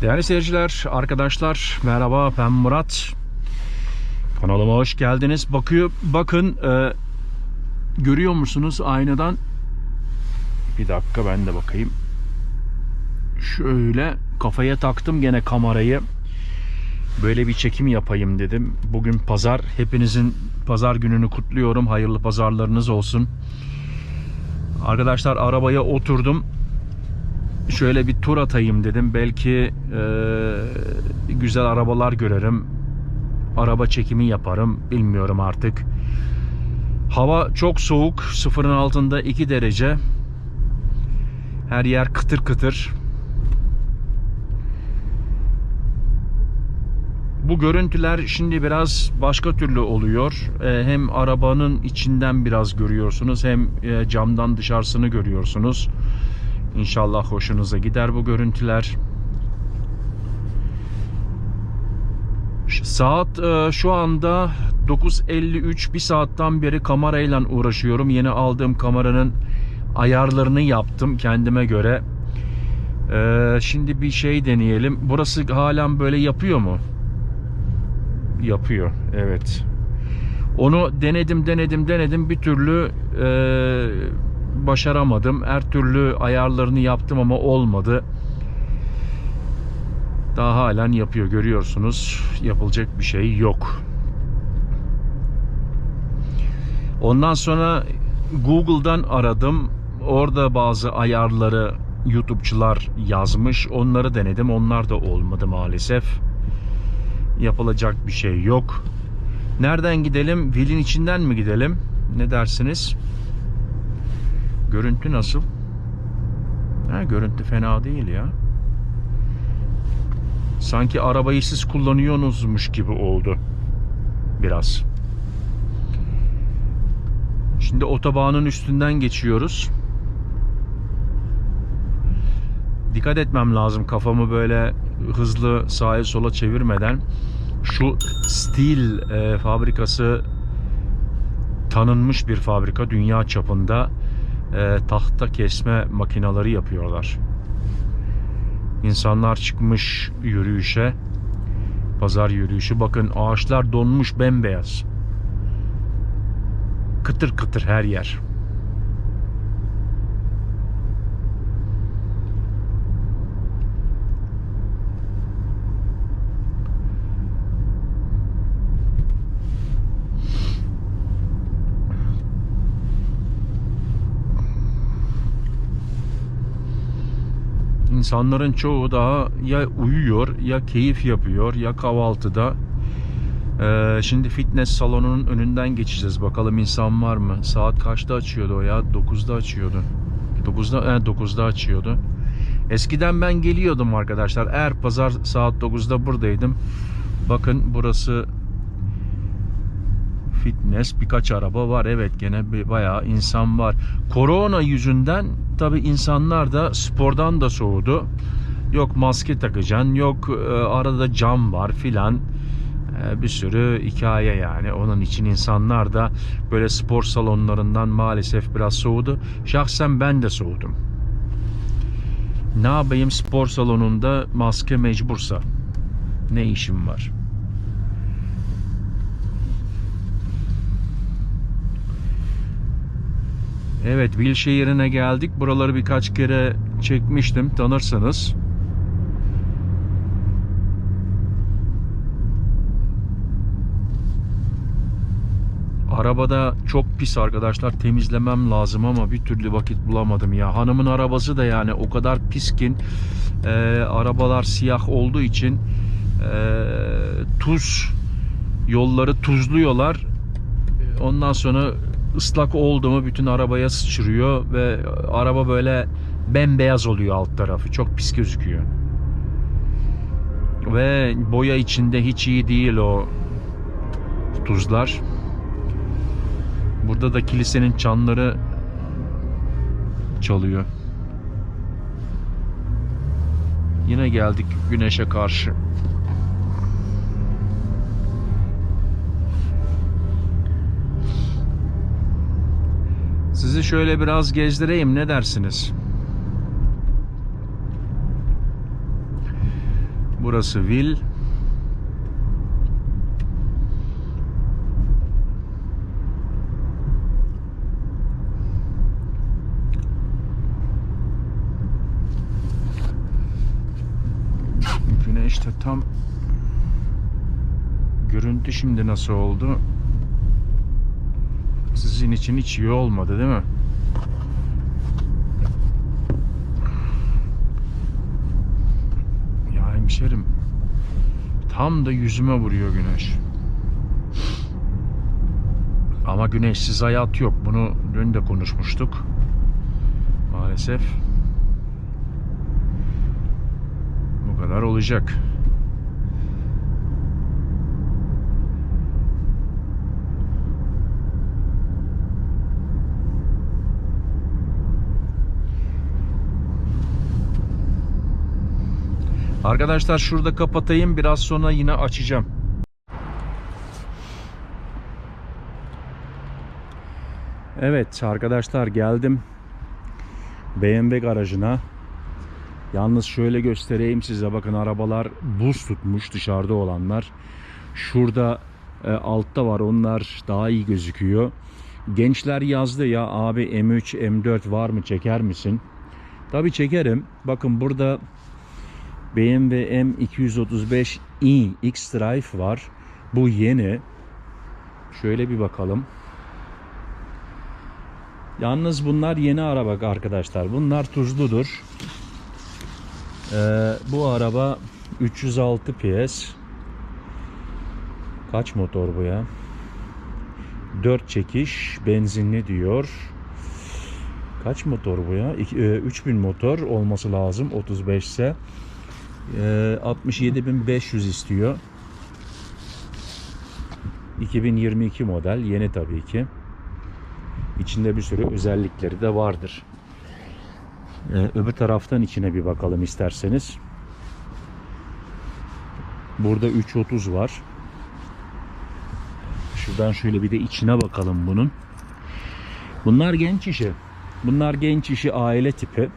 Değerli seyirciler, arkadaşlar merhaba ben Murat. Kanalıma hoş geldiniz. Bakıyor, bakın e, görüyor musunuz aynadan? Bir dakika ben de bakayım. Şöyle kafaya taktım gene kamerayı. Böyle bir çekim yapayım dedim. Bugün pazar. Hepinizin pazar gününü kutluyorum. Hayırlı pazarlarınız olsun. Arkadaşlar arabaya oturdum şöyle bir tur atayım dedim. Belki e, güzel arabalar görerim. Araba çekimi yaparım. Bilmiyorum artık. Hava çok soğuk. Sıfırın altında 2 derece. Her yer kıtır kıtır. Bu görüntüler şimdi biraz başka türlü oluyor. E, hem arabanın içinden biraz görüyorsunuz hem e, camdan dışarısını görüyorsunuz. İnşallah hoşunuza gider bu görüntüler. Saat e, şu anda 9.53 bir saatten beri kamerayla uğraşıyorum. Yeni aldığım kameranın ayarlarını yaptım kendime göre. E, şimdi bir şey deneyelim. Burası halen böyle yapıyor mu? Yapıyor. Evet. Onu denedim denedim denedim bir türlü e, başaramadım. Her türlü ayarlarını yaptım ama olmadı. Daha halen yapıyor görüyorsunuz. Yapılacak bir şey yok. Ondan sonra Google'dan aradım. Orada bazı ayarları YouTube'çular yazmış. Onları denedim. Onlar da olmadı maalesef. Yapılacak bir şey yok. Nereden gidelim? Vilin içinden mi gidelim? Ne dersiniz? Görüntü nasıl? Ha, görüntü fena değil ya. Sanki arabayı siz kullanıyorsunuzmuş gibi oldu. Biraz. Şimdi otobanın üstünden geçiyoruz. Dikkat etmem lazım kafamı böyle hızlı sağa sola çevirmeden. Şu Steel e, fabrikası tanınmış bir fabrika dünya çapında e, tahta kesme makineleri yapıyorlar. İnsanlar çıkmış yürüyüşe. Pazar yürüyüşü. Bakın ağaçlar donmuş bembeyaz. Kıtır kıtır her yer. İnsanların çoğu daha ya uyuyor ya keyif yapıyor ya kahvaltıda. Ee, şimdi fitness salonunun önünden geçeceğiz. Bakalım insan var mı? Saat kaçta açıyordu o ya? 9'da açıyordu. 9'da, he, 9'da açıyordu. Eskiden ben geliyordum arkadaşlar. Eğer pazar saat 9'da buradaydım. Bakın burası fitness birkaç araba var. Evet gene bir bayağı insan var. Korona yüzünden tabi insanlar da spordan da soğudu. Yok maske takacaksın, yok e, arada cam var filan. E, bir sürü hikaye yani. Onun için insanlar da böyle spor salonlarından maalesef biraz soğudu. Şahsen ben de soğudum. Ne yapayım spor salonunda maske mecbursa? Ne işim var? Evet, Wilshire'ine geldik. Buraları birkaç kere çekmiştim, tanırsınız. Arabada çok pis arkadaşlar. Temizlemem lazım ama bir türlü vakit bulamadım ya. Hanımın arabası da yani o kadar piskin. Ee, arabalar siyah olduğu için ee, tuz yolları tuzluyorlar. Ondan sonra ıslak oldu mu bütün arabaya sıçrıyor ve araba böyle bembeyaz oluyor alt tarafı. Çok pis gözüküyor. Ve boya içinde hiç iyi değil o tuzlar. Burada da kilisenin çanları çalıyor. Yine geldik güneşe karşı. Sizi şöyle biraz gezdireyim ne dersiniz? Burası Vil. Güneş de tam görüntü şimdi nasıl oldu? Sizin için hiç iyi olmadı değil mi? Ya hemşerim tam da yüzüme vuruyor güneş. Ama güneşsiz hayat yok. Bunu dün de konuşmuştuk. Maalesef. Bu kadar olacak. Arkadaşlar şurada kapatayım. Biraz sonra yine açacağım. Evet arkadaşlar geldim. BMW garajına. Yalnız şöyle göstereyim size bakın arabalar buz tutmuş dışarıda olanlar. Şurada e, altta var onlar daha iyi gözüküyor. Gençler yazdı ya abi M3 M4 var mı çeker misin? Tabi çekerim. Bakın burada BMW M235i X-Drive var. Bu yeni. Şöyle bir bakalım. Yalnız bunlar yeni araba arkadaşlar. Bunlar tuzludur. Ee, bu araba 306 PS. Kaç motor bu ya? 4 çekiş benzinli diyor. Kaç motor bu ya? İki- e, 3000 motor olması lazım 35 ise. E, 67500 istiyor. 2022 model yeni tabii ki. İçinde bir sürü özellikleri de vardır. Ee, öbür taraftan içine bir bakalım isterseniz. Burada 330 var. Şuradan şöyle bir de içine bakalım bunun. Bunlar genç işi. Bunlar genç işi aile tipi.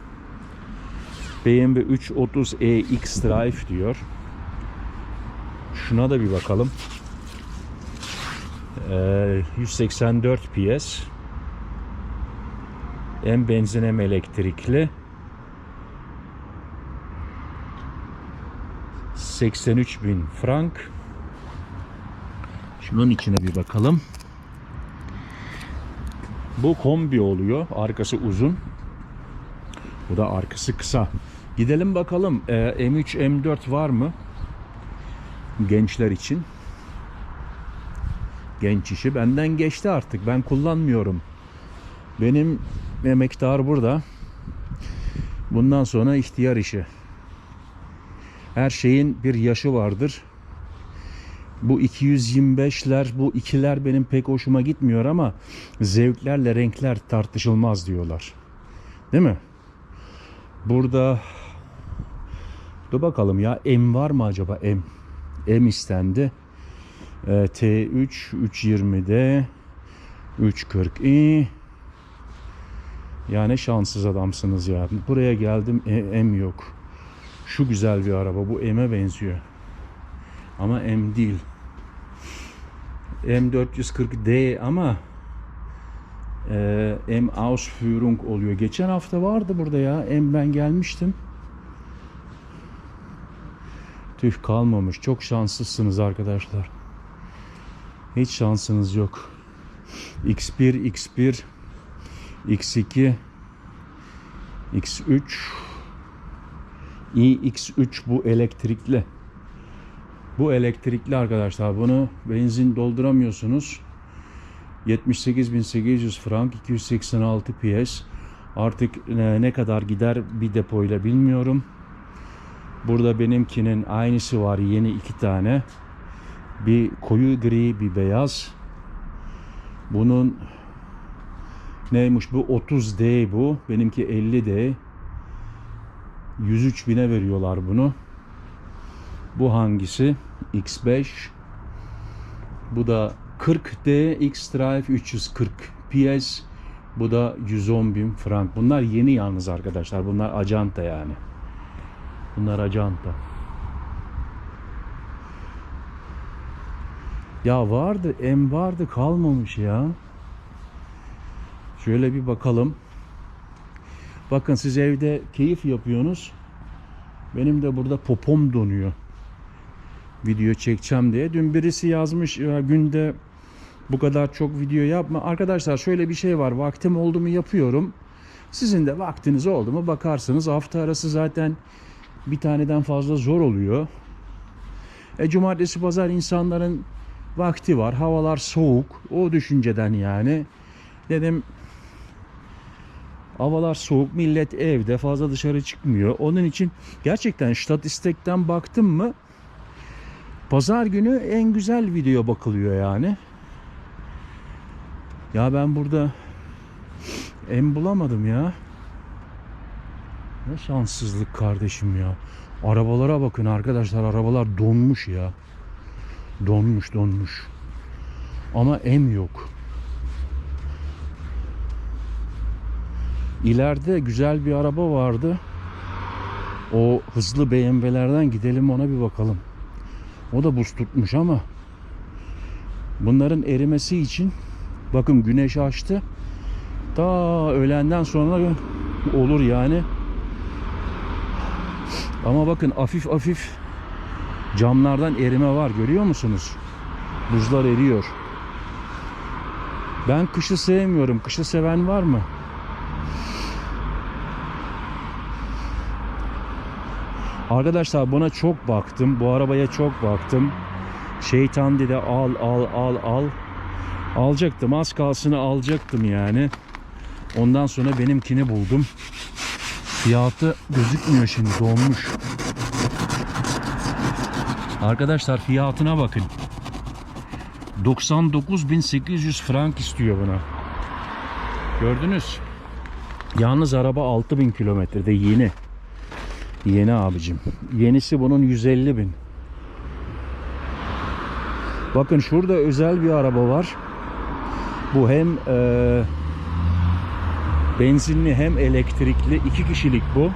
BMW 330e X-Drive diyor. Şuna da bir bakalım. Ee, 184 PS. Hem benzin hem elektrikli. 83 bin frank. Şunun içine bir bakalım. Bu kombi oluyor. Arkası uzun. Bu da arkası kısa. Gidelim bakalım. Ee, M3 M4 var mı? Gençler için. Genç işi benden geçti artık. Ben kullanmıyorum. Benim emektar burada. Bundan sonra ihtiyar işi. Her şeyin bir yaşı vardır. Bu 225'ler, bu ikiler benim pek hoşuma gitmiyor ama zevklerle renkler tartışılmaz diyorlar. Değil mi? Burada dur bakalım ya M var mı acaba M? M istendi. Ee, T3 320'de 340i ya ne şanssız adamsınız ya. Buraya geldim e, M yok. Şu güzel bir araba. Bu M'e benziyor. Ama M değil. M440D ama e, M Ausführung oluyor. Geçen hafta vardı burada ya. M ben gelmiştim. Tüh kalmamış. Çok şanslısınız arkadaşlar. Hiç şansınız yok. X1, X1, X2, X3, iX3 bu elektrikli. Bu elektrikli arkadaşlar. Bunu benzin dolduramıyorsunuz. 78.800 frank 286 PS. Artık e, ne kadar gider bir depoyla bilmiyorum. Burada benimkinin aynısı var. Yeni iki tane. Bir koyu gri bir beyaz. Bunun neymiş bu 30D bu. Benimki 50D. 103 bine veriyorlar bunu. Bu hangisi? X5. Bu da 40D X-Drive 340 PS. Bu da 110 bin frank. Bunlar yeni yalnız arkadaşlar. Bunlar acanta yani. Bunlar acanta. Ya vardı, em vardı kalmamış ya. Şöyle bir bakalım. Bakın siz evde keyif yapıyorsunuz. Benim de burada popom donuyor. Video çekeceğim diye. Dün birisi yazmış ya günde bu kadar çok video yapma. Arkadaşlar şöyle bir şey var. Vaktim oldu mu yapıyorum. Sizin de vaktiniz oldu mu bakarsınız. Hafta arası zaten bir taneden fazla zor oluyor. E, cumartesi pazar insanların vakti var. Havalar soğuk. O düşünceden yani. Dedim havalar soğuk. Millet evde fazla dışarı çıkmıyor. Onun için gerçekten statistikten baktım mı pazar günü en güzel video bakılıyor yani. Ya ben burada em bulamadım ya. Ne şanssızlık kardeşim ya. Arabalara bakın arkadaşlar. Arabalar donmuş ya. Donmuş donmuş. Ama em yok. İleride güzel bir araba vardı. O hızlı BMW'lerden gidelim ona bir bakalım. O da buz tutmuş ama bunların erimesi için bakın güneş açtı. Ta öğlenden sonra olur yani. Ama bakın hafif hafif camlardan erime var görüyor musunuz? Buzlar eriyor. Ben kışı sevmiyorum. Kışı seven var mı? Arkadaşlar buna çok baktım. Bu arabaya çok baktım. Şeytan dedi al al al al. Alacaktım. Az kalsını alacaktım yani. Ondan sonra benimkini buldum. Fiyatı gözükmüyor şimdi dolmuş. Arkadaşlar fiyatına bakın. 99.800 frank istiyor buna. Gördünüz. Yalnız araba 6000 kilometrede yeni. Yeni abicim. Yenisi bunun 150 bin. Bakın şurada özel bir araba var. Bu hem eee benzinli hem elektrikli iki kişilik bu.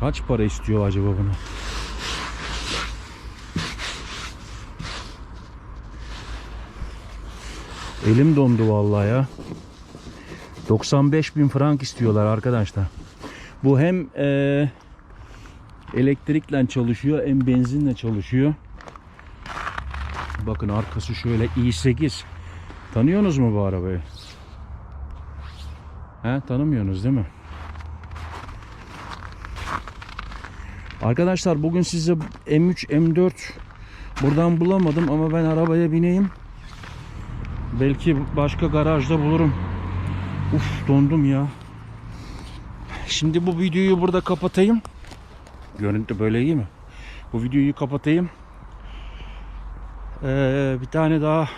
Kaç para istiyor acaba bunu? Elim dondu vallahi ya. 95 bin frank istiyorlar arkadaşlar. Bu hem eee, elektrikle çalışıyor hem benzinle çalışıyor. Bakın arkası şöyle i8. Tanıyorsunuz mu bu arabayı? He, tanımıyorsunuz değil mi? Arkadaşlar bugün size M3 M4 buradan bulamadım ama ben arabaya bineyim. Belki başka garajda bulurum. Uf dondum ya. Şimdi bu videoyu burada kapatayım. Görüntü böyle iyi mi? Bu videoyu kapatayım. Ee, bir tane daha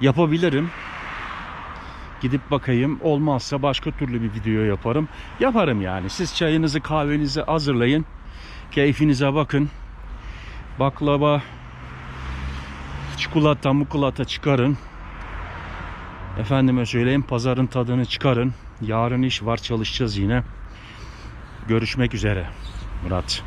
yapabilirim. Gidip bakayım. Olmazsa başka türlü bir video yaparım. Yaparım yani. Siz çayınızı kahvenizi hazırlayın. Keyfinize bakın. Baklava, çikolata, mukulata çıkarın. Efendime söyleyeyim pazarın tadını çıkarın. Yarın iş var çalışacağız yine. Görüşmek üzere. Murat.